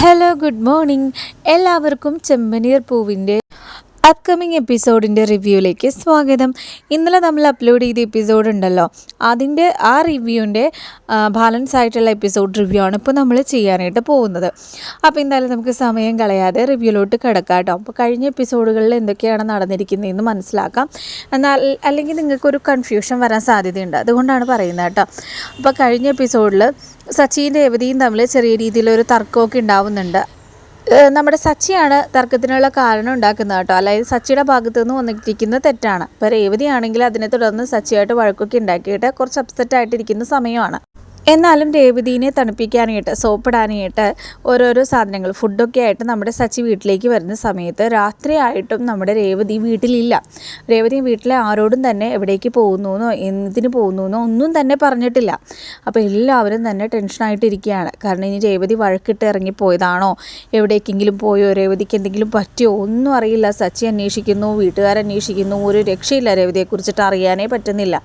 Hello good morning എല്ലാവർക്കും ചെമ്പനീർ പൂവിന്റെ upcoming എപ്പിസോഡിന്റെ റിവ്യൂയിലേക്ക് സ്വാഗതം. ഇന്നലെ നമ്മൾ അപ്ലോഡ് ചെയ്ത എപ്പിസോഡ് ഉണ്ടല്ലോ. അതിന്റെ ആ റിവ്യൂവിന്റെ ബാലൻസ് ആയിട്ടുള്ള എപ്പിസോഡ് റിവ്യൂ ആണ് ഇപ്പോൾ നമ്മൾ ചെയ്യാനായിട്ട് പോകുന്നത്. അപ്പോൾ എന്തായാലും നമുക്ക് സമയം കളയാതെ റിവ്യൂലോട്ട് കിടക്കാം കേട്ടോ. അപ്പോൾ കഴിഞ്ഞ എപ്പിസോഡുകളിൽ എന്തൊക്കെയാണ് നടന്നിരിക്കുന്നതെന്ന് മനസ്സിലാക്കാം. എന്നാൽ അല്ലെങ്കിൽ നിങ്ങൾക്കൊരു കൺഫ്യൂഷൻ വരാൻ സാധ്യതയുണ്ട്. അതുകൊണ്ടാണ് പറയുന്നത് കേട്ടോ. അപ്പോൾ കഴിഞ്ഞ എപ്പിസോഡിൽ സച്ചിയും രേവതിയും തമ്മിൽ ചെറിയ രീതിയിലൊരു തർക്കമൊക്കെ ഉണ്ടാവുന്നുണ്ട്. നമ്മുടെ സച്ചിയാണ് തർക്കത്തിനുള്ള കാരണം ഉണ്ടാക്കുന്നത് കേട്ടോ. അതായത് സച്ചിയുടെ ഭാഗത്തു നിന്ന് വന്നിരിക്കുന്ന തെറ്റാണ്. ഇപ്പോൾ രേവതി ആണെങ്കിൽ അതിനെ തുടർന്ന് സച്ചിയായിട്ട് വഴക്കൊക്കെ ഉണ്ടാക്കിയിട്ട് കുറച്ച് അപ്സെറ്റ് ആയിട്ടിരിക്കുന്ന സമയമാണ്. എന്നാലും രേവതിനെ തണുപ്പിക്കാനായിട്ട് സോപ്പിടാനായിട്ട് ഓരോരോ സാധനങ്ങൾ ഫുഡൊക്കെ ആയിട്ട് നമ്മുടെ സച്ചി വീട്ടിലേക്ക് വരുന്ന സമയത്ത് രാത്രിയായിട്ടും നമ്മുടെ രേവതി വീട്ടിലില്ല. രേവതി വീട്ടിലെ ആരോടും തന്നെ എവിടേക്ക് പോകുന്നു എന്തിന് പോകുന്നു ഒന്നും തന്നെ പറഞ്ഞിട്ടില്ല. അപ്പോൾ എല്ലാവരും തന്നെ ടെൻഷനായിട്ടിരിക്കുകയാണ്. കാരണം ഇനി രേവതി വഴക്കിട്ട് ഇറങ്ങിപ്പോയതാണോ? എവിടേക്കെങ്കിലും പോയോ? രേവതിക്ക് എന്തെങ്കിലും പറ്റിയോ? ഒന്നും അറിയില്ല. സച്ചി അന്വേഷിക്കുന്നു വീട്ടുകാരന്വേഷിക്കുന്നു ഒരു രക്ഷയില്ല രേവതിയെക്കുറിച്ചിട്ട് അറിയാനേ പറ്റുന്നില്ല.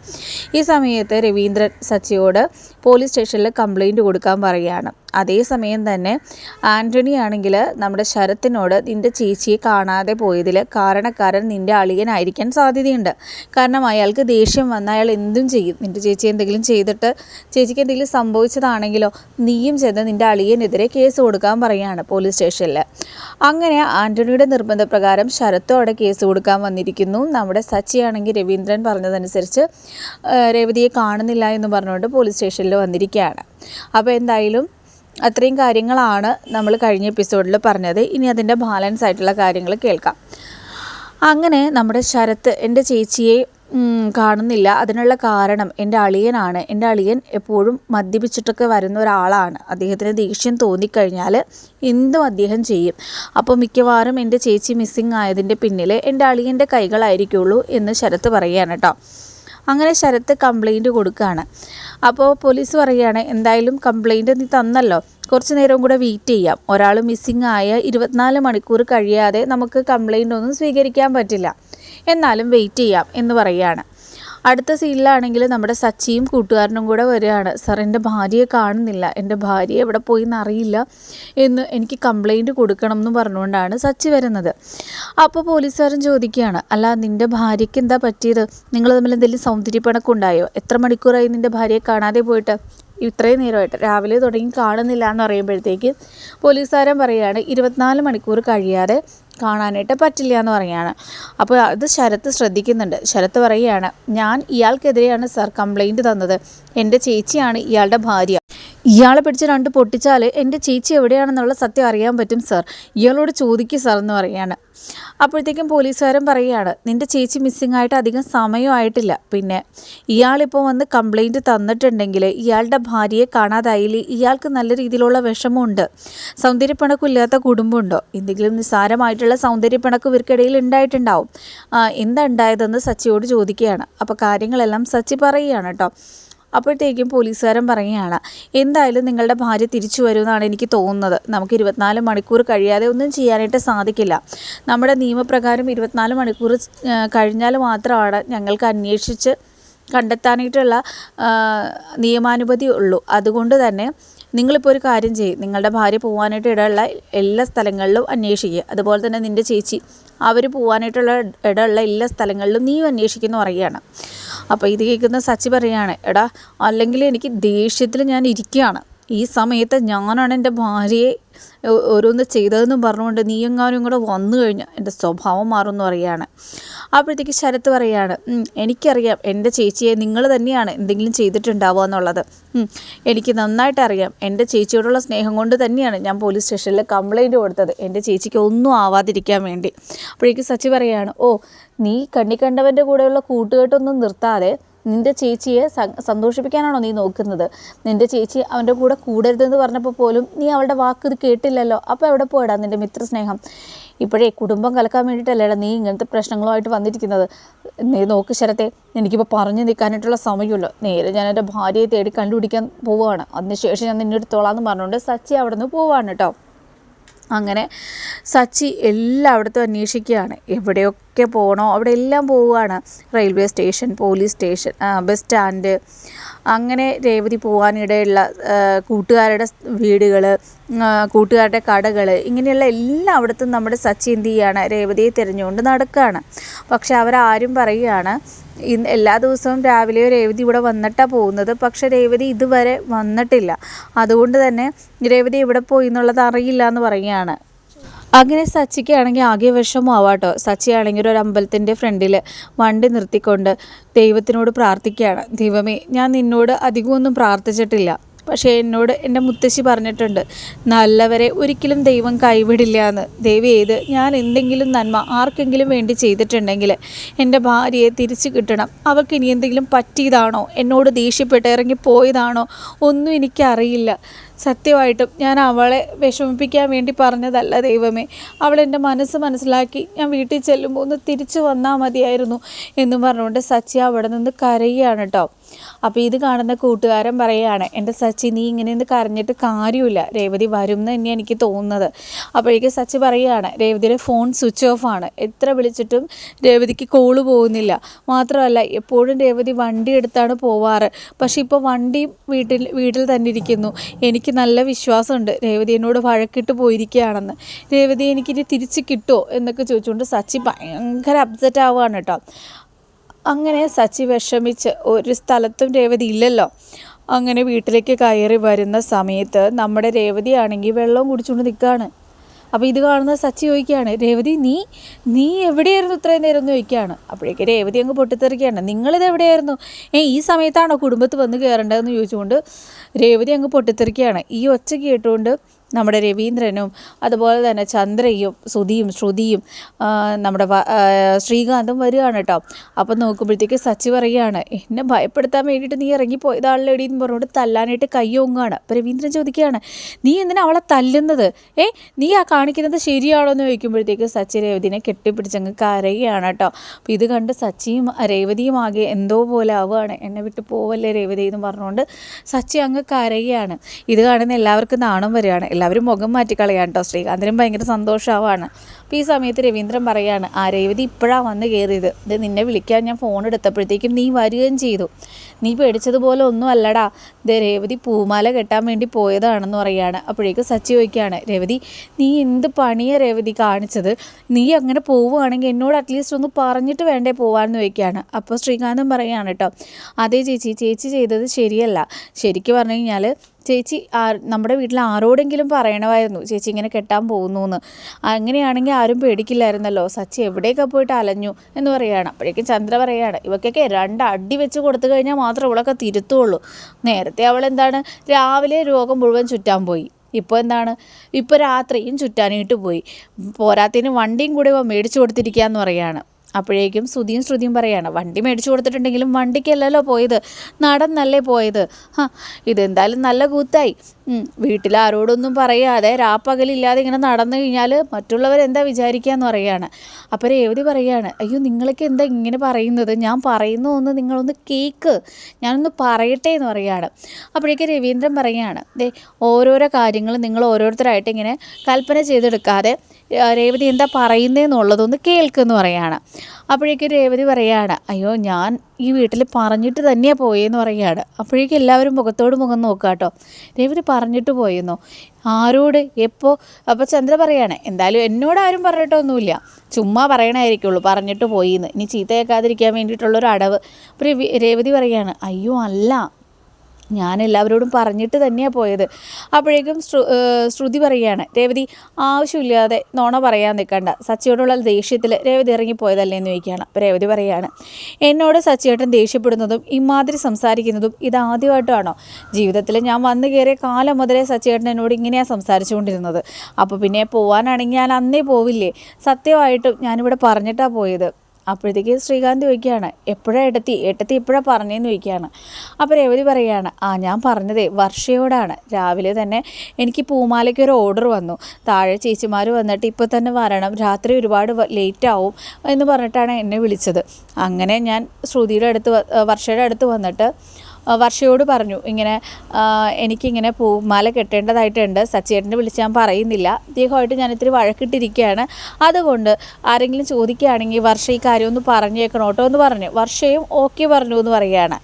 ഈ സമയത്ത് രവീന്ദ്രൻ സച്ചിയോട് പോലീസ് സ്റ്റേഷനിൽ കംപ്ലൈന്റ് കൊടുക്കാൻ പറയുകയാണ്. അതേസമയം തന്നെ ആന്റണി ആണെങ്കിൽ നമ്മുടെ ശരത്തിനോട് നിന്റെ ചേച്ചിയെ കാണാതെ പോയതിൽ കാരണക്കാരൻ നിന്റെ അളിയനായിരിക്കാൻ സാധ്യതയുണ്ട്. കാരണം അയാൾക്ക് ദേഷ്യം വന്ന അയാൾ എന്തും ചെയ്യും. നിന്റെ ചേച്ചി എന്തെങ്കിലും ചെയ്തിട്ട് ചേച്ചിക്ക് എന്തെങ്കിലും സംഭവിച്ചതാണെങ്കിലോ നീയും ചെന്ന് നിന്റെ അളിയനെതിരെ കേസ് കൊടുക്കാൻ പറയുകയാണ് പോലീസ് സ്റ്റേഷനിൽ. അങ്ങനെ ആന്റണിയുടെ നിർബന്ധപ്രകാരം ശരത്തും അവിടെ കേസ് കൊടുക്കാൻ വന്നിരിക്കുന്നു. നമ്മുടെ സച്ചിയാണെങ്കിൽ രവീന്ദ്രൻ പറഞ്ഞതനുസരിച്ച് രേവതിയെ കാണുന്നില്ല എന്ന് പറഞ്ഞുകൊണ്ട് പോലീസ് സ്റ്റേഷനിൽ വന്നിരിക്കുകയാണ്. അപ്പോൾ എന്തായാലും അത്രയും കാര്യങ്ങളാണ് നമ്മൾ കഴിഞ്ഞ എപ്പിസോഡിൽ പറഞ്ഞത്. ഇനി അതിന്റെ ബാലൻസ് ആയിട്ടുള്ള കാര്യങ്ങൾ കേൾക്കാം. അങ്ങനെ നമ്മുടെ ശരത്ത് എന്റെ ചേച്ചിയെ കാണുന്നില്ല. അതിനുള്ള കാരണം എന്റെ അളിയനാണ്. എന്റെ അളിയൻ എപ്പോഴും മദ്യപിച്ചിട്ടൊക്കെ വരുന്ന ഒരാളാണ്. അദ്ദേഹത്തിന് ദേഷ്യം തോന്നിക്കഴിഞ്ഞാൽ എന്തും അദ്ദേഹം ചെയ്യും. അപ്പോൾ മിക്കവാറും എന്റെ ചേച്ചി മിസ്സിങ് ആയതിന്റെ പിന്നിൽ എന്റെ അളിയന്റെ കൈകളായിരിക്കുള്ളൂ എന്ന് ശരത്ത് പറയുകയാണ് കേട്ടോ. അങ്ങനെ ശരത്ത് കംപ്ലൈന്റ് കൊടുക്കുകയാണ്. അപ്പോൾ പോലീസ് പറയുകയാണ് എന്തായാലും കംപ്ലൈന്റ് നീ തന്നല്ലോ. കുറച്ച് നേരം കൂടെ വെയിറ്റ് ചെയ്യാം. ഒരാൾ മിസ്സിംഗ് ആയ ഇരുപത്തിനാല് മണിക്കൂർ കഴിയാതെ നമുക്ക് കംപ്ലൈന്റ് ഒന്നും സ്വീകരിക്കാൻ പറ്റില്ല. എന്നാലും വെയിറ്റ് ചെയ്യാം എന്ന് പറയുകയാണ്. അടുത്ത സീനിലാണെങ്കിൽ നമ്മുടെ സച്ചിയും കൂട്ടുകാരനും കൂടെ വരികയാണ്. സാർ എന്റെ ഭാര്യയെ കാണുന്നില്ല. എന്റെ ഭാര്യ എവിടെ പോയി എന്നറിയില്ല എന്ന് എനിക്ക് കംപ്ലൈന്റ് കൊടുക്കണം എന്ന് പറഞ്ഞുകൊണ്ടാണ് സച്ചി വരുന്നത്. അപ്പോൾ പോലീസുകാരൻ ചോദിക്കുകയാണ് അല്ല നിന്റെ ഭാര്യയ്ക്ക് എന്താ പറ്റിയത്? നിങ്ങൾ തമ്മിൽ എന്തെങ്കിലും സൗന്ദര്യപ്പിണക്കുണ്ടായോ? എത്ര മണിക്കൂറായി നിന്റെ ഭാര്യയെ കാണാതെ പോയിട്ട്? ഇത്രയും നേരമായിട്ട്. രാവിലെ തുടങ്ങി കാണുന്നില്ല എന്ന് പറയുമ്പോഴത്തേക്ക് പോലീസുകാരൻ പറയുകയാണ് ഇരുപത്തിനാല് മണിക്കൂർ കഴിയാതെ കാണാനായിട്ട് പറ്റില്ല എന്ന് പറയുകയാണ്. അപ്പോൾ അത് ശരത്ത് ശ്രദ്ധിക്കുന്നുണ്ട്. ശരത്ത് പറയുകയാണ് ഞാൻ ഇയാൾക്കെതിരെയാണ് സാർ കംപ്ലൈന്റ് തന്നത്. എന്റെ ചേച്ചിയാണ് ഇയാളുടെ ഭാര്യ. ഇയാളെ പിടിച്ച് രണ്ട് പൊട്ടിച്ചാൽ എന്റെ ചേച്ചി എവിടെയാണെന്നുള്ള സത്യം അറിയാൻ പറ്റും സാർ. ഇയാളോട് ചോദിക്കുക സാർ എന്ന് പറയുകയാണ്. അപ്പോഴത്തേക്കും പോലീസുകാരൻ പറയുകയാണ് നിന്റെ ചേച്ചി മിസ്സിംഗ് ആയിട്ട് അധികം സമയമായിട്ടില്ല പിന്നെ ഇയാളിപ്പോൾ വന്ന് കംപ്ലൈന്റ് തന്നിട്ടുണ്ടെങ്കിൽ ഇയാളുടെ ഭാര്യയെ കാണാതായില്ല? ഇയാൾക്ക് നല്ല രീതിയിലുള്ള വിഷമമുണ്ട്. സൗന്ദര്യപ്പണക്കില്ലാത്ത കുടുംബമുണ്ടോ? എന്തെങ്കിലും നിസ്സാരമായിട്ടുള്ള സൗന്ദര്യപ്പിണക്ക് ഇവർക്കിടയിൽ ഉണ്ടായിട്ടുണ്ടാവും. എന്തുണ്ടായതെന്ന് സച്ചിയോട് ചോദിക്കുകയാണ്. അപ്പോൾ കാര്യങ്ങളെല്ലാം സച്ചി പറയുകയാണ് കേട്ടോ. അപ്പോഴത്തേക്കും പോലീസുകാരൻ പറയുകയാണ് എന്തായാലും നിങ്ങളുടെ ഭാര്യ തിരിച്ചു വരുമെന്നാണ് എനിക്ക് തോന്നുന്നത്. നമുക്ക് ഇരുപത്തിനാല് മണിക്കൂർ കഴിയാതെ ഒന്നും ചെയ്യാനായിട്ട് സാധിക്കില്ല. നമ്മുടെ നിയമപ്രകാരം ഇരുപത്തിനാല് മണിക്കൂർ കഴിഞ്ഞാൽ മാത്രമാണ് ഞങ്ങൾക്ക് അന്വേഷിച്ച് കണ്ടെത്താനായിട്ടുള്ള നിയമാനുമതി ഉള്ളൂ. അതുകൊണ്ട് തന്നെ നിങ്ങളിപ്പോൾ ഒരു കാര്യം ചെയ്യും. നിങ്ങളുടെ ഭാര്യ പോകാനായിട്ട് ഇടമുള്ള എല്ലാ സ്ഥലങ്ങളിലും അന്വേഷിക്കുക അതുപോലെ തന്നെ നിന്റെ ചേച്ചി അവർ പോകാനായിട്ടുള്ള ഇടമുള്ള എല്ലാ സ്ഥലങ്ങളിലും നീയും അന്വേഷിക്കുന്നു പറയുകയാണ്. അപ്പോൾ ഇത് കേൾക്കുന്ന സച്ചി പറയുകയാണ് എടാ അല്ലെങ്കിൽ എനിക്ക് ദേഷ്യത്തിൽ ഞാൻ ഇരിക്കുകയാണ്. ഈ സമയത്ത് ഞാനാണ് എന്റെ ഭാര്യയെ ഓരോന്ന് ചെയ്തതെന്നും പറഞ്ഞുകൊണ്ട് നീ എങ്ങാനും കൂടെ വന്നു കഴിഞ്ഞാൽ എന്റെ സ്വഭാവം മാറുമെന്ന് പറയുകയാണ് അപ്പോഴത്തേക്ക് ശരത്ത് പറയാണ് "ഉം, എനിക്കറിയാം എന്റെ ചേച്ചിയെ നിങ്ങൾ തന്നെയാണ് എന്തെങ്കിലും ചെയ്തിട്ടുണ്ടാവുക എന്നുള്ളത്. എനിക്ക് നന്നായിട്ട് അറിയാം എന്റെ ചേച്ചിയോടുള്ള സ്നേഹം കൊണ്ട് തന്നെയാണ് ഞാൻ പോലീസ് സ്റ്റേഷനിൽ കംപ്ലൈന്റ് കൊടുത്തത്. എന്റെ ചേച്ചിക്ക് ഒന്നും ആവാതിരിക്കാൻ വേണ്ടി. അപ്പോഴേക്ക് സച്ചി പറയാണ് ഓ നീ കണ്ണിക്കണ്ടവന്റെ കൂടെയുള്ള കൂട്ടുകെട്ടൊന്നും നിർത്താതെ നിന്റെ ചേച്ചിയെ സന്തോഷിപ്പിക്കാനാണോ നീ നോക്കുന്നത്? നിന്റെ ചേച്ചി അവന്റെ കൂടെ കൂടരുതെന്ന് പറഞ്ഞപ്പോൾ പോലും നീ അവളുടെ വാക്ക് ഇത് കേട്ടില്ലല്ലോ. അപ്പോൾ എവിടെ പോയിടാ നിന്റെ മിത്രസ്നേഹം? ഇപ്പോഴേ കുടുംബം കലക്കാൻ വേണ്ടിയിട്ടല്ലേടാ നീ ഇങ്ങനത്തെ പ്രശ്നങ്ങളുമായിട്ട് വന്നിരിക്കുന്നത്? നീ നോക്ക് ശരത്തെ എനിക്കിപ്പോൾ പറഞ്ഞു നിൽക്കാനായിട്ടുള്ള സമയമില്ല. നേരെ ഞാൻ എന്റെ ഭാര്യയെ തേടി കണ്ടുപിടിക്കാൻ പോവുകയാണ്. അതിനുശേഷം ഞാൻ നിന്നെ എടുത്തോളാം പറഞ്ഞുകൊണ്ട് സച്ചി അവിടെ നിന്ന് പോവാണ് കേട്ടോ. അങ്ങനെ സച്ചി എല്ലായിടത്തും അന്വേഷിക്കുകയാണ്. എവിടെയൊക്കെ എവിടെയൊക്കെ പോകണോ അവിടെ എല്ലാം പോവുകയാണ്. Railway station police station bus stand. അങ്ങനെ രേവതി പോകാനിടയുള്ള കൂട്ടുകാരുടെ വീടുകൾ കൂട്ടുകാരുടെ കടകൾ ഇങ്ങനെയുള്ള എല്ലാം അവിടുത്തെ നമ്മുടെ സച്ചി എന്ത് ചെയ്യുകയാണ് രേവതിയെ തിരഞ്ഞുകൊണ്ട് നടക്കുകയാണ്. പക്ഷെ അവരാരും പറയുകയാണ് ഇന്ന് എല്ലാ ദിവസവും രാവിലെയോ രേവതി ഇവിടെ വന്നിട്ടാണ് പോകുന്നത്. പക്ഷേ രേവതി ഇതുവരെ വന്നിട്ടില്ല. അതുകൊണ്ട് തന്നെ രേവതി എവിടെ പോയി എന്നുള്ളത് അറിയില്ല എന്ന് പറയുകയാണ്. അങ്ങനെ സച്ചിക്കാണെങ്കിൽ ആകെ വിഷമമാവാട്ടോ. സച്ചിയാണെങ്കിൽ ഒരു അമ്പലത്തിന്റെ ഫ്രണ്ടിൽ വണ്ടി നിർത്തിക്കൊണ്ട് ദൈവത്തിനോട് പ്രാർത്ഥിക്കുകയാണ്. ദൈവമേ ഞാൻ നിന്നോട് അധികമൊന്നും പ്രാർത്ഥിച്ചിട്ടില്ല. പക്ഷേ എന്നോട് എന്റെ മുത്തശ്ശി പറഞ്ഞിട്ടുണ്ട് നല്ലവരെ ഒരിക്കലും ദൈവം കൈവിടില്ല എന്ന് ദൈവം ഏത് ഞാൻ എന്തെങ്കിലും നന്മ ആർക്കെങ്കിലും വേണ്ടി ചെയ്തിട്ടുണ്ടെങ്കിൽ എന്റെ ഭാര്യയെ തിരിച്ചു കിട്ടണം. അവൾക്ക് ഇനി എന്തെങ്കിലും പറ്റിയതാണോ? എന്നോട് ദേഷ്യപ്പെട്ട് ഇറങ്ങി പോയതാണോ ഒന്നും എനിക്കറിയില്ല. സത്യമായിട്ടും ഞാൻ അവളെ വിഷമിപ്പിക്കാൻ വേണ്ടി പറഞ്ഞതല്ല ദൈവമേ. അവൾ എന്റെ മനസ്സ് മനസ്സിലാക്കി ഞാൻ വീട്ടിൽ ചെല്ലുമ്പോൾ ഒന്ന് തിരിച്ചു വന്നാൽ മതിയായിരുന്നു എന്നും പറഞ്ഞുകൊണ്ട് സച്ചി അവിടെ നിന്ന് കരയുകയാണ് കേട്ടോ. അപ്പോൾ ഇത് കാണുന്ന കൂട്ടുകാരൻ പറയുകയാണ് എന്റെ സച്ചി നീ ഇങ്ങനെ ഒന്ന് കരഞ്ഞിട്ട് കാര്യമില്ല. രേവതി വരും എന്ന് തന്നെയാണ് എനിക്ക് തോന്നുന്നത്. അപ്പോഴേക്ക് സച്ചി പറയുകയാണ് രേവതിയുടെ ഫോൺ സ്വിച്ച് ഓഫ് ആണ്. എത്ര വിളിച്ചിട്ടും രേവതിക്ക് കോൾ പോകുന്നില്ല. മാത്രമല്ല എപ്പോഴും രേവതി വണ്ടി എടുത്താണ് പോവാറ്. പക്ഷെ ഇപ്പോൾ വണ്ടി വീട്ടിൽ വീട്ടിൽ തന്നെ ഇരിക്കുന്നു. എനിക്ക് നല്ല വിശ്വാസമുണ്ട്. രേവതി എന്നോട് വഴക്കിട്ട് പോയിരിക്കുകയാണെന്ന്. രേവതി എനിക്കിനി തിരിച്ച് കിട്ടുമോ എന്നൊക്കെ ചോദിച്ചുകൊണ്ട് സച്ചി ഭയങ്കര അപ്സെറ്റ് ആവുകയാണ് കേട്ടോ. അങ്ങനെ സച്ചി വിഷമിച്ച് ഒരു സ്ഥലത്തും രേവതി ഇല്ലല്ലോ. അങ്ങനെ വീട്ടിലേക്ക് കയറി വരുന്ന സമയത്ത് നമ്മുടെ രേവതിയാണെങ്കിൽ വെള്ളം കുടിച്ചുകൊണ്ട് നിൽക്കുകയാണ്. അപ്പോൾ ഇത് കാണുന്ന സച്ചി ചോദിക്കുകയാണ് രേവതി നീ നീ എവിടെയായിരുന്നു ഇത്രയും നേരം എന്ന് ചോദിക്കുകയാണ്. അപ്പോഴേക്ക് രേവതി അങ്ങ് പൊട്ടിത്തെറിക്കുകയാണ് നിങ്ങളിത് എവിടെയായിരുന്നു? ഏ ഈ സമയത്താണോ കുടുംബത്ത് വന്ന് കയറേണ്ടതെന്ന് ചോദിച്ചുകൊണ്ട് രേവതി അങ്ങ് പൊട്ടിത്തെറിക്കുകയാണ്. ഈ ഒച്ച കേട്ടുകൊണ്ട് നമ്മുടെ രവീന്ദ്രനും അതുപോലെ തന്നെ ചന്ദ്രയും സുധിയും ശ്രുതിയും നമ്മുടെ ശ്രീകാന്തും വരികയാണ് കേട്ടോ അപ്പം നോക്കുമ്പോഴത്തേക്ക് സച്ചി പറയുകയാണ് എന്നെ ഭയപ്പെടുത്താൻ വേണ്ടിയിട്ട് നീ ഇറങ്ങിപ്പോയതാണല്ലോ എടീന്ന് പറഞ്ഞുകൊണ്ട് തല്ലാനായിട്ട് കയ്യൊങ്ങാണ് അപ്പം രവീന്ദ്രൻ ചോദിക്കുകയാണ് നീ എന്തിനാ അവളെ തല്ലുന്നത്? ഏ നീ ആ കാണിക്കുന്നത് ശരിയാണോ എന്ന് ചോദിക്കുമ്പോഴത്തേക്ക് സച്ചി രേവതിനെ കെട്ടിപ്പിടിച്ചങ്ങ് കരയുകയാണ് കേട്ടോ. അപ്പം ഇത് കണ്ട് സച്ചിയും രേവതിയും ആകെ എന്തോ പോലെ ആവുകയാണ് എന്നെ വിട്ട് പോവല്ലേ രേവതി എന്ന് പറഞ്ഞുകൊണ്ട് സച്ചി അങ്ങ് കരയുകയാണ്. ഇത് കാണുന്ന എല്ലാവർക്കും നാണം വരികയാണ്. എല്ലാവരും മുഖം മാറ്റിക്കളയാണ് കേട്ടോ ശ്രീകാന്തിനും ഭയങ്കര സന്തോഷമാവാണ് അപ്പോൾ ഈ സമയത്ത് രവീന്ദ്രൻ പറയാണ് ആ രേവതി ഇപ്പോഴാണ് വന്ന് കയറിയത് ഇത് നിന്നെ വിളിക്കാൻ ഞാൻ ഫോൺ എടുത്തപ്പോഴത്തേക്കും നീ വരികയും ചെയ്തു. നീ പേടിച്ചതുപോലെ ഒന്നും അല്ലടാ. ഇത് രേവതി പൂമാല കെട്ടാൻ വേണ്ടി പോയതാണെന്ന് പറയുകയാണ് അപ്പോഴേക്കും സച്ചി ചോദിക്കുകയാണ് രേവതി നീ എന്ത് പണിയാണ് രേവതി കാണിച്ചത്? നീ അങ്ങനെ പോവുകയാണെങ്കിൽ എന്നോട് അറ്റ്ലീസ്റ്റ് ഒന്ന് പറഞ്ഞിട്ട് വേണ്ടേ പോവാമെന്ന് ചോദിക്കുകയാണ്. അപ്പോൾ ശ്രീകാന്തം പറയുകയാണ് കേട്ടോ അതേ ചേച്ചി ചേച്ചി ചെയ്തത് ശരിയല്ല. ശരിക്കും പറഞ്ഞു കഴിഞ്ഞാൽ ചേച്ചി ആ നമ്മുടെ വീട്ടിൽ ആരോടെങ്കിലും പറയണമായിരുന്നു ചേച്ചി ഇങ്ങനെ കെട്ടാൻ പോകുന്നു എന്ന് അങ്ങനെയാണെങ്കിൽ ആരും പേടിക്കില്ലായിരുന്നല്ലോ. സച്ചി എവിടെയൊക്കെ പോയിട്ട് അലഞ്ഞു എന്ന് പറയുകയാണ്. അപ്പോഴേക്കും ചന്ദ്ര പറയുകയാണ് ഇവക്കൊക്കെ രണ്ട് അടി വെച്ച് കൊടുത്തു കഴിഞ്ഞാൽ മാത്രം ഇവളൊക്കെ തിരുത്തുള്ളൂ. നേരത്തെ അവൾ എന്താണ് രാവിലെ രോഗം മുഴുവൻ ചുറ്റാൻ പോയി. ഇപ്പോൾ എന്താണ് ഇപ്പോൾ രാത്രിയും ചുറ്റാനായിട്ട് പോയി. പോരാത്തതിന് വണ്ടിയും കൂടെ മേടിച്ചു കൊടുത്തിരിക്കുക എന്ന് പറയുകയാണ്. അപ്പോഴേക്കും ശ്രുതിയും ശ്രുതിയും പറയാണ് വണ്ടി മേടിച്ചു കൊടുത്തിട്ടുണ്ടെങ്കിലും വണ്ടിക്കല്ലല്ലോ പോയത്. നടന്നല്ലേ പോയത്. ഇതെന്തായാലും നല്ല കൂത്തായി. വീട്ടിൽ ആരോടൊന്നും പറയാതെ രാപ്പകലില്ലാതെ ഇങ്ങനെ നടന്നു കഴിഞ്ഞാൽ മറ്റുള്ളവർ എന്താ വിചാരിക്കുകയെന്ന് പറയുകയാണ് അപ്പോൾ രേവതി പറയുകയാണ് അയ്യോ നിങ്ങളൊക്കെ എന്താ ഇങ്ങനെ പറയുന്നത്? ഞാൻ പറയുന്ന ഒന്ന് നിങ്ങളൊന്ന് കേക്ക് ഞാനൊന്ന് പറയട്ടെ എന്ന് പറയുകയാണ് അപ്പോഴേക്ക് രവീന്ദ്രൻ പറയുകയാണ് ദേ ഓരോരോ കാര്യങ്ങൾ നിങ്ങൾ ഓരോരുത്തരായിട്ട് ഇങ്ങനെ കൽപ്പന ചെയ്തെടുക്കാതെ രേവതി എന്താ പറയുന്നതെന്നുള്ളതൊന്ന് കേൾക്കുമെന്ന് പറയുകയാണ് അപ്പോഴേക്കും രേവതി പറയുകയാണ് അയ്യോ ഞാൻ ഈ വീട്ടിൽ പറഞ്ഞിട്ട് തന്നെയാണ് പോയെന്ന് പറയുകയാണ്. അപ്പോഴേക്കും എല്ലാവരും മുഖത്തോട് മുഖം നോക്കുക കേട്ടോ. രേവതി പറഞ്ഞിട്ട് പോയെന്നോ? ആരോട്? എപ്പോൾ അപ്പോൾ ചന്ദ്ര പറയാണ് എന്തായാലും എന്നോട് ആരും പറഞ്ഞിട്ടൊന്നുമില്ല. ചുമ്മാ പറയണമായിരിക്കുള്ളൂ പറഞ്ഞിട്ട് പോയിന്ന്. ഇനി ചീത്തയാക്കാതിരിക്കാൻ വേണ്ടിയിട്ടുള്ളൊരു അടവ്. അപ്പോൾ രേവതി പറയാണ് അയ്യോ അല്ല. ഞാൻ എല്ലാവരോടും പറഞ്ഞിട്ട് തന്നെയാണ് പോയത്. അപ്പോഴേക്കും ശ്രുതി പറയുകയാണ് രേവതി ആവശ്യമില്ലാതെ നോണ പറയാൻ നിൽക്കണ്ട. സച്ചിയോടുള്ള ദേഷ്യത്തിൽ രേവതി ഇറങ്ങിപ്പോയതല്ലേ എന്ന് ചോദിക്കുകയാണ്. അപ്പോൾ രേവതി പറയുകയാണ് എന്നോട് സച്ചിയേട്ടൻ ദേഷ്യപ്പെടുന്നതും ഇമാതിരി സംസാരിക്കുന്നതും ഇതാദ്യമായിട്ടാണോ ജീവിതത്തിൽ ഞാൻ വന്നു കയറിയ കാലം മുതലേ സച്ചിയേട്ടൻ എന്നോട് ഇങ്ങനെയാണ് സംസാരിച്ചുകൊണ്ടിരുന്നത്. അപ്പോൾ പിന്നെ പോകാനാണെങ്കിൽ ഞാൻ അന്നേ പോവില്ലേ? സത്യമായിട്ടും ഞാനിവിടെ പറഞ്ഞിട്ടാണ് പോയത്. അപ്പോഴത്തേക്ക് ശ്രീകാന്ത് ചോദിക്കുകയാണ് എപ്പോഴാണ് ഏട്ടത്തി? ഏട്ടത്തി എപ്പോഴാണ് പറഞ്ഞതെന്ന് ചോദിക്കുകയാണ്. അപ്പോൾ രേവതി പറയുകയാണ് ആ ഞാൻ പറഞ്ഞതേ വർഷയോടാണ്. രാവിലെ തന്നെ എനിക്ക് പൂമാലയ്ക്ക് ഒരു ഓർഡർ വന്നു. താഴെ ചേച്ചിമാർ വന്നിട്ട് ഇപ്പോൾ തന്നെ വരണം. രാത്രി ഒരുപാട് ലേറ്റ് ആവും എന്ന് പറഞ്ഞിട്ടാണ് എന്നെ വിളിച്ചത്. അങ്ങനെ ഞാൻ ശ്രുതിയുടെ അടുത്ത് വർഷയുടെ അടുത്ത് വന്നിട്ട് വർഷയോട് പറഞ്ഞു ഇങ്ങനെ എനിക്കിങ്ങനെ പൂമാല കെട്ടേണ്ടതായിട്ടുണ്ട്. സച്ചേട്ടനെ വിളിച്ച് ഞാൻ പറയുന്നില്ല. അദ്ദേഹമായിട്ട് ഞാൻ ഇത്തിരി വഴക്കിട്ടിരിക്കുകയാണ്. അതുകൊണ്ട് ആരെങ്കിലും ചോദിക്കുകയാണെങ്കിൽ വർഷ ഈ കാര്യം ഒന്ന് പറഞ്ഞേക്കണം കേട്ടോ എന്ന് പറഞ്ഞു. വർഷയും ഓക്കെ പറഞ്ഞു എന്ന് പറയുകയാണ്.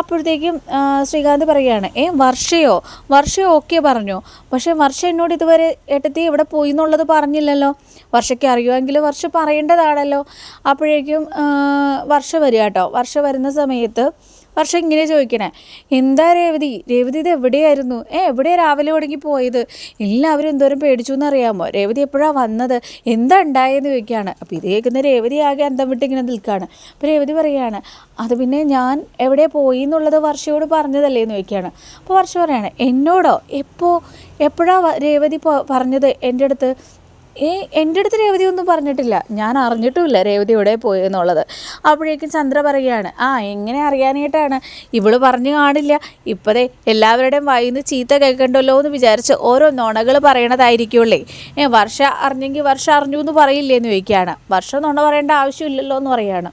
അപ്പോഴത്തേക്കും ശ്രീകാന്ത് പറയുകയാണ് ഏ വർഷയോ? വർഷയോ ഓക്കെ പറഞ്ഞു. പക്ഷേ വർഷ എന്നോട് ഇതുവരെ ഏട്ടത്തി ഇവിടെ പോയി എന്നുള്ളത് പറഞ്ഞില്ലല്ലോ. വർഷയ്ക്ക് അറിയുമെങ്കിൽ വർഷ പറയേണ്ടതാണല്ലോ. അപ്പോഴേക്കും വർഷ വരിക കേട്ടോ. വർഷ വരുന്ന സമയത്ത് വർഷം ഇങ്ങനെ ചോദിക്കണേ എന്താ രേവതി? രേവതി ഇത് എവിടെയായിരുന്നു? ഏ എവിടെ രാവിലെ തുടങ്ങി പോയത്? എല്ലാവരും എന്തോരം പേടിച്ചു എന്നറിയാമോ? രേവതി എപ്പോഴാണ് വന്നത്? എന്താ ഉണ്ടായെന്ന് ചോദിക്കുകയാണ്. അപ്പോൾ ഇത് കേൾക്കുന്ന രേവതി ആകെ അന്തം വിട്ട് ഇങ്ങനെ നിൽക്കുകയാണ്. അപ്പോൾ രേവതി പറയുകയാണ് അത് പിന്നെ ഞാൻ എവിടെ പോയി എന്നുള്ളത് വർഷയോട് പറഞ്ഞതല്ലേ? എന്ന് ചോദിക്കുകയാണ്. അപ്പോൾ വർഷ പറയാണ് എന്നോടോ? എപ്പോൾ എപ്പോഴാണ് രേവതി പറഞ്ഞത്? എന്റെ അടുത്ത് ഏ എന്റെ അടുത്ത് രേവതി ഒന്നും പറഞ്ഞിട്ടില്ല. ഞാൻ അറിഞ്ഞിട്ടുമില്ല രേവതി ഇവിടെ പോയി എന്നുള്ളത്. അപ്പോഴേക്കും ചന്ദ്ര പറയുകയാണ് ആ എങ്ങനെ അറിയാനായിട്ടാണ്? ഇവൾ പറഞ്ഞു കാണില്ല. ഇപ്പതേ എല്ലാവരുടെയും വൈന്ന് ചീത്ത കേൾക്കണ്ടല്ലോ എന്ന് വിചാരിച്ച് ഓരോ നുണകൾ പറയണതായിരിക്കുമല്ലേ ഏ വർഷ അറിഞ്ഞെങ്കിൽ വർഷ അറിഞ്ഞു എന്ന് പറയില്ലേ എന്ന് ചോദിക്കുകയാണ്. വർഷം നുണ പറയേണ്ട ആവശ്യമില്ലല്ലോ എന്ന് പറയാണ്.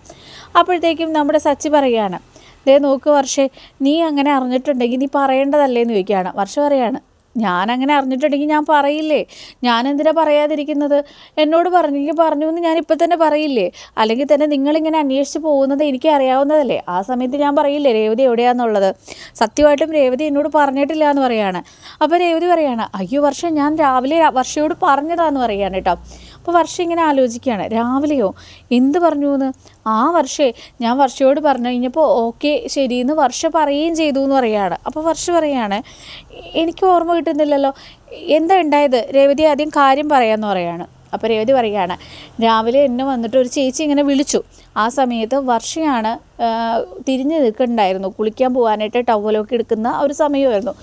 അപ്പോഴത്തേക്കും നമ്മുടെ സച്ചി പറയുകയാണ് ദേ നോക്ക് വർഷേ നീ അങ്ങനെ അറിഞ്ഞിട്ടുണ്ടെങ്കിൽ നീ പറയേണ്ടതല്ലേ എന്ന് ചോദിക്കുകയാണ്. വർഷ പറയാണ് ഞാൻ അങ്ങനെ അറിഞ്ഞിട്ടുണ്ടെങ്കിൽ ഞാൻ പറയില്ലേ? ഞാൻ എന്തിനാ പറയാതിരിക്കുന്നത്? എന്നോട് പറഞ്ഞെങ്കിൽ പറഞ്ഞു എന്ന് ഇപ്പം തന്നെ പറയില്ലേ? അല്ലെങ്കിൽ തന്നെ നിങ്ങളിങ്ങനെ അന്വേഷിച്ച് പോകുന്നത് എനിക്ക് അറിയാവുന്നതല്ലേ? ആ സമയത്ത് ഞാൻ പറയില്ലേ രേവതി എവിടെയാന്നുള്ളത്? സത്യമായിട്ടും രേവതി എന്നോട് പറഞ്ഞിട്ടില്ല എന്ന് പറയാണ്. അപ്പോൾ രേവതി പറയാണ് അയ്യോ വർഷം ഞാൻ രാവിലെ വർഷയോട് പറഞ്ഞതാന്ന് പറയാണ് കേട്ടോ. അപ്പോൾ വർഷം ഇങ്ങനെ ആലോചിക്കുകയാണ്. രാവിലെയോ? എന്ത് പറഞ്ഞു എന്ന് ആ വർഷേ ഞാൻ വർഷയോട് പറഞ്ഞു കഴിഞ്ഞപ്പോൾ ഓക്കെ ശരി എന്ന് വർഷ പറയുകയും ചെയ്തു എന്ന് പറയുകയാണ്. അപ്പോൾ വർഷ പറയുകയാണ് എനിക്ക് ഓർമ്മ കിട്ടുന്നില്ലല്ലോ. എന്താ ഉണ്ടായത്? രേവതി ആദ്യം കാര്യം പറയാമെന്ന് പറയാണ്. അപ്പോൾ രേവതി പറയുകയാണ്. രാവിലെ എന്നെ വന്നിട്ട് ഒരു ചേച്ചി ഇങ്ങനെ വിളിച്ചു. ആ സമയത്ത് വർഷയാണ് തിരിഞ്ഞു നിൽക്കുന്നുണ്ടായിരുന്നു കുളിക്കാൻ പോകാനായിട്ട് ടവലൊക്കെ എടുക്കുന്ന ഒരു സമയമായിരുന്നു.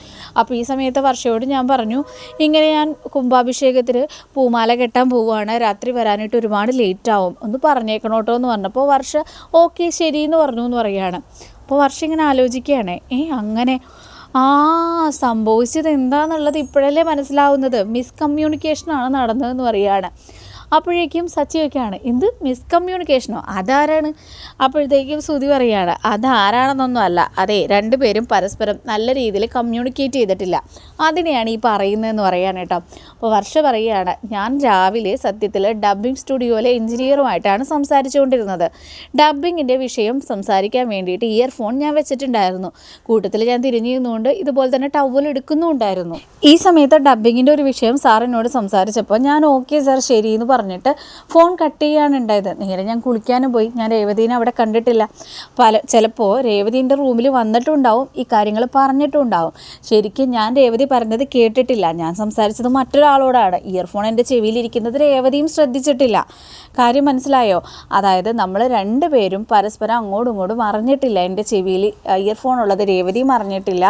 അപ്പോൾ ഈ സമയത്ത് വർഷയോട് ഞാൻ പറഞ്ഞു ഇങ്ങനെ ഞാൻ കുംഭാഭിഷേകത്തിന് പൂമാല കെട്ടാൻ പോവുകയാണ്. രാത്രി വരാനായിട്ട് ഒരുപാട് ലേറ്റ് ആവും ഒന്ന് പറഞ്ഞേക്കണം കേട്ടോ എന്ന് പറഞ്ഞപ്പോൾ വർഷ ഓക്കെ ശരി എന്ന് പറഞ്ഞു എന്ന് പറയുകയാണ്. അപ്പോൾ വർഷം ഇങ്ങനെ ആലോചിക്കുകയാണ്. ഏ അങ്ങനെ ആ സംഭവിച്ചത് എന്താണെന്നുള്ളത് ഇപ്പോഴല്ലേ മനസ്സിലാവുന്നത്. മിസ്കമ്മ്യൂണിക്കേഷനാണ് നടന്നതെന്ന് പറയുകയാണ്. അപ്പോഴേക്കും സച്ചിയൊക്കെയാണ് എന്ത് മിസ്കമ്മ്യൂണിക്കേഷനോ അതാരാണ്? അപ്പോഴത്തേക്കും ശ്രുതി പറയുകയാണ് അതാരാണെന്നൊന്നും അല്ല. അതെ രണ്ടുപേരും പരസ്പരം നല്ല രീതിയിൽ കമ്മ്യൂണിക്കേറ്റ് ചെയ്തിട്ടില്ല. അതിനെയാണ് ഈ പറയുന്നതെന്ന് പറയാൻ കേട്ടോ. അപ്പോൾ വർഷ പറയുകയാണ് ഞാൻ രാവിലെ സത്യത്തിൽ ഡബ്ബിംഗ് സ്റ്റുഡിയോയിലെ എഞ്ചിനീയറുമായിട്ടാണ് സംസാരിച്ചുകൊണ്ടിരുന്നത്. ഡബ്ബിങ്ങിന്റെ വിഷയം സംസാരിക്കാൻ വേണ്ടിയിട്ട് ഇയർഫോൺ ഞാൻ വെച്ചിട്ടുണ്ടായിരുന്നു. കൂട്ടത്തിൽ ഞാൻ തിരിഞ്ഞിരുന്നുകൊണ്ട് ഇതുപോലെ തന്നെ ടവൽ എടുക്കുന്നുണ്ടായിരുന്നു ഈ സമയത്ത് ഡബ്ബിങ്ങിന്റെ ഒരു വിഷയം സാറിനോട് സംസാരിച്ചപ്പോൾ ഞാൻ ഓക്കെ സാർ ശരി എന്ന് പറഞ്ഞിട്ട് ഫോൺ കട്ട് ചെയ്യാണ് ഉണ്ടായത്. നേരെ ഞാൻ കുളിക്കാനും പോയി. ഞാൻ രേവതീനെ അവിടെ കണ്ടിട്ടില്ല. പല ചിലപ്പോൾ രേവതീന്റെ റൂമിൽ വന്നിട്ടുണ്ടാവും ഈ കാര്യങ്ങൾ പറഞ്ഞിട്ടുണ്ടാവും. ശരിക്കും ഞാൻ രേവതി പറഞ്ഞത് കേട്ടിട്ടില്ല. ഞാൻ സംസാരിച്ചത് മറ്റൊരാളോടാണ്. ഇയർഫോൺ എന്റെ ചെവിയിലിരിക്കുന്നത് രേവതിയും ശ്രദ്ധിച്ചിട്ടില്ല. കാര്യം മനസ്സിലായോ? അതായത് നമ്മൾ രണ്ടുപേരും പരസ്പരം അങ്ങോട്ടും ഇങ്ങോട്ടും അറിഞ്ഞിട്ടില്ല. എന്റെ ചെവിയിൽ ഇയർഫോൺ ഉള്ളത് രേവതിയും അറിഞ്ഞിട്ടില്ല.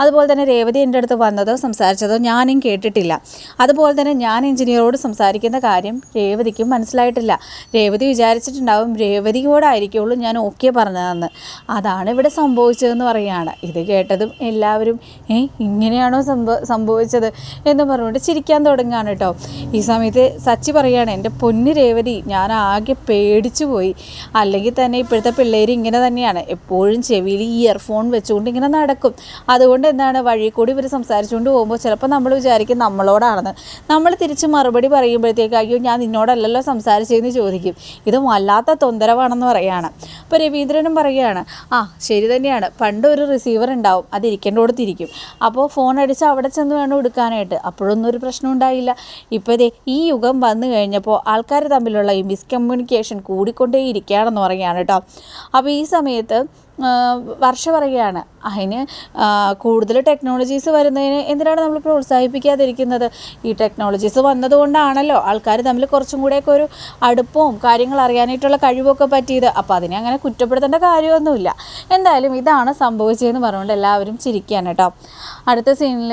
അതുപോലെ തന്നെ രേവതി എന്റെ അടുത്ത് വന്നതോ സംസാരിച്ചതോ ഞാനും കേട്ടിട്ടില്ല. അതുപോലെ തന്നെ ഞാൻ എഞ്ചിനീയറോട് സംസാരിക്കുന്ന കാര്യം രേവതിക്കും മനസ്സിലായിട്ടില്ല. രേവതി വിചാരിച്ചിട്ടുണ്ടാവും രേവതിയോടായിരിക്കുള്ളൂ ഞാൻ ഓക്കെ പറഞ്ഞതെന്ന്. അതാണ് ഇവിടെ സംഭവിച്ചതെന്ന് പറയുകയാണ്. ഇത് കേട്ടതും എല്ലാവരും ഏ ഇങ്ങനെയാണോ സംഭവ സംഭവിച്ചത്? എന്ന് പറഞ്ഞുകൊണ്ട് ചിരിക്കാൻ തുടങ്ങുകയാണ് കേട്ടോ. ഈ സമയത്ത് സച്ചി പറയുകയാണ് എന്റെ പൊന്ന് രേവതി ഞാൻ ആകെ പേടിച്ചു പോയി. അല്ലെങ്കിൽ തന്നെ ഇപ്പോഴത്തെ പിള്ളേർ ഇങ്ങനെ തന്നെയാണ്. എപ്പോഴും ചെവിയിൽ ഇയർഫോൺ വെച്ചുകൊണ്ട് ഇങ്ങനെ നടക്കും. അതുകൊണ്ട് എന്താണ് വഴി കൂടി ഇവർ സംസാരിച്ചുകൊണ്ട് പോകുമ്പോൾ ചിലപ്പോൾ നമ്മൾ വിചാരിക്കും നമ്മളോടാണെന്ന്. നമ്മൾ തിരിച്ച് മറുപടി പറയുമ്പോഴത്തേക്ക് അയ്യോ ഞാൻ നിന്നോടല്ലല്ലോ സംസാരിച്ചതെന്ന് ചോദിക്കും. ഇത് വല്ലാത്ത തൊന്തരവാണെന്ന് പറയാണ്. അപ്പോൾ രവീന്ദ്രനും പറയുകയാണ് ആ ശരി തന്നെയാണ്. പണ്ട് ഒരു റിസീവർ ഉണ്ടാവും. അത് ഇരിക്കേണ്ടോടത്തിരിക്കും. അപ്പോൾ ഫോൺ അടിച്ച് അവിടെ ചെന്ന് വേണം എടുക്കാനായിട്ട്. അപ്പോഴൊന്നും ഒരു പ്രശ്നം ഉണ്ടായില്ല. ഇപ്പോൾ ഈ യുഗം വന്നു കഴിഞ്ഞപ്പോൾ ആൾക്കാർ തമ്മിലുള്ള ഈ മിസ്കമ്മ്യൂണിക്കേഷൻ കൂടിക്കൊണ്ടേ ഇരിക്കുകയാണെന്ന് പറയുകയാണ് കേട്ടോ. അപ്പോൾ ഈ സമയത്ത് വർഷ പറയുകയാണ് അതിന് കൂടുതൽ ടെക്നോളജീസ് വരുന്നതിന് എന്തിനാണ് നമ്മൾ പ്രോത്സാഹിപ്പിക്കാതിരിക്കുന്നത്? ഈ ടെക്നോളജീസ് വന്നതുകൊണ്ടാണല്ലോ ആൾക്കാർ തമ്മിൽ കുറച്ചും കൂടെയൊക്കെ ഒരു അടുപ്പവും കാര്യങ്ങൾ അറിയാനായിട്ടുള്ള കഴിവൊക്കെ പറ്റിയത്. അപ്പോൾ അതിനെ അങ്ങനെ കുറ്റപ്പെടുത്തേണ്ട കാര്യമൊന്നുമില്ല. എന്തായാലും ഇതാണ് സംഭവിച്ചതെന്ന് പറഞ്ഞുകൊണ്ട് എല്ലാവരും ചിരിക്കുകയാണ് കേട്ടോ. അടുത്ത സീനിൽ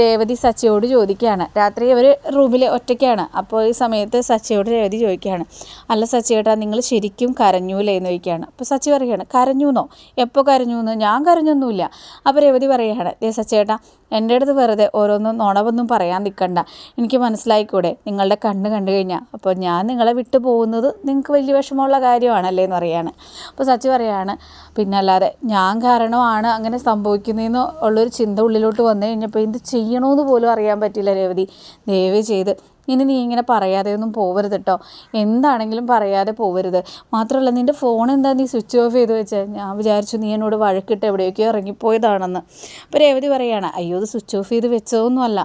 രേവതി സച്ചിയോട് ചോദിക്കുകയാണ്. രാത്രി അവർ റൂമിൽ ഒറ്റയ്ക്കാണ്. അപ്പോൾ ഈ സമയത്ത് സച്ചിയോട് രേവതി ചോദിക്കുകയാണ്. അല്ല സച്ചിയേട്ടാ നിങ്ങൾ ശരിക്കും കരഞ്ഞൂലേ എന്ന് ചോദിക്കുകയാണ്. അപ്പോൾ സച്ചി പറയുകയാണ് കരഞ്ഞൂന്നോ? എപ്പോൾ കരഞ്ഞു എന്ന് ഞാൻ കരഞ്ഞൊന്നുമില്ല. അപ്പോൾ രേവതി പറയുകയാണ് ദേ സച്ചേട്ടാ എന്റെ അടുത്ത് വെറുതെ ഓരോന്നും നുണവൊന്നും പറയാൻ നിൽക്കണ്ട. എനിക്ക് മനസ്സിലായിക്കൂടെ? നിങ്ങളുടെ കണ്ണ് കണ്ടു കഴിഞ്ഞാൽ അപ്പോൾ ഞാൻ നിങ്ങളെ വിട്ടു പോകുന്നത് നിങ്ങൾക്ക് വലിയ വിഷമമുള്ള കാര്യമാണല്ലേ എന്ന് പറയാണ് അപ്പോൾ സച്ചി പറയാണ് പിന്നെ അല്ലാതെ ഞാൻ കാരണമാണ് അങ്ങനെ സംഭവിക്കുന്നതെന്ന് ഉള്ളൊരു ചിന്ത ഉള്ളിലോട്ട് വന്നു കഴിഞ്ഞപ്പോൾ എന്ത് ചെയ്യണമെന്ന് പോലും അറിയാൻ പറ്റില്ല രേവതി. ദയവ് ചെയ്ത് ഇനി നീ ഇങ്ങനെ പറയാതെ ഒന്നും പോവരുത് കേട്ടോ എന്താണെങ്കിലും പറയാതെ പോവരുത്. മാത്രമല്ല നിന്റെ ഫോൺ എന്താ നീ സ്വിച്ച് ഓഫ് ചെയ്ത് വെച്ചത് ഞാൻ വിചാരിച്ചു നീ എന്നോട് വഴക്കിട്ട് എവിടെയൊക്കെയോ ഇറങ്ങിപ്പോയതാണെന്ന്. അപ്പോൾ രേവതി പറയുകയാണ് അയ്യോ ഇത് സ്വിച്ച് ഓഫ് ചെയ്ത് വെച്ചതൊന്നുമല്ല.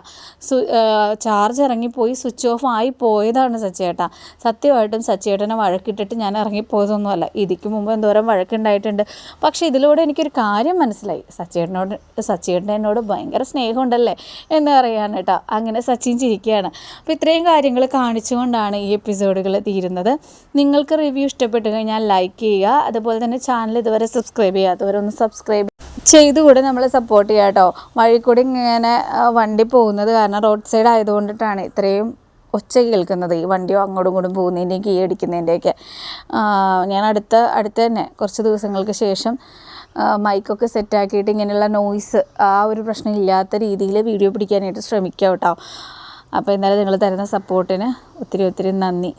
സു ചാർജ് ഇറങ്ങിപ്പോയി സ്വിച്ച് ഓഫ് ആയി പോയതാണ് സച്ചേട്ടാ. സത്യമായിട്ടും സച്ചേട്ടനെ വഴക്കിട്ടിട്ട് ഞാൻ ഇറങ്ങിപ്പോയതൊന്നുമല്ല. ഇതിക്ക് മുമ്പ് എന്തോരം വഴക്കുണ്ടായിട്ടുണ്ട്. പക്ഷേ ഇതിലൂടെ എനിക്കൊരു കാര്യം മനസ്സിലായി. സച്ചേട്ടനോട് സച്ചേട്ടൻ എന്നോട് ഭയങ്കര സ്നേഹമുണ്ടല്ലേ? എന്ന് പറയാൻ കേട്ടോ അങ്ങനെ സച്ചിൻ ചിരിക്കുകയാണ് അപ്പോൾ ഇത്രയും കാര്യങ്ങൾ കാണിച്ചുകൊണ്ടാണ് ഈ എപ്പിസോഡുകൾ തീരുന്നത്. നിങ്ങൾക്ക് റിവ്യൂ ഇഷ്ടപ്പെട്ട് കഴിഞ്ഞാൽ ലൈക്ക് ചെയ്യുക. അതുപോലെ തന്നെ ചാനൽ ഇതുവരെ സബ്സ്ക്രൈബ് ചെയ്യാത്തവരൊന്ന് സബ്സ്ക്രൈബ് ചെയ്തുകൂടെ നമ്മളെ സപ്പോർട്ട് ചെയ്യുക കേട്ടോ. വഴി കൂടി ഇങ്ങനെ വണ്ടി പോകുന്നത് കാരണം റോഡ് സൈഡ് ആയതുകൊണ്ടിട്ടാണ് ഇത്രയും ഒച്ച കേൾക്കുന്നത്. ഈ വണ്ടിയോ അങ്ങോട്ടും ഇങ്ങോട്ടും പോകുന്നതിന്റെയും കീ അടിക്കുന്നതിന്റെയൊക്കെ ഞാൻ അടുത്ത അടുത്ത് തന്നെ കുറച്ച് ദിവസങ്ങൾക്ക് ശേഷം മൈക്കൊക്കെ സെറ്റാക്കിയിട്ട് ഇങ്ങനെയുള്ള നോയ്സ് ആ ഒരു പ്രശ്നം ഇല്ലാത്ത രീതിയിൽ വീഡിയോ പിടിക്കാനായിട്ട് ശ്രമിക്കാം കേട്ടോ. അപ്പോൾ എന്തായാലും നിങ്ങൾ തരുന്ന സപ്പോർട്ടിന് ഒത്തിരി ഒത്തിരി നന്ദി.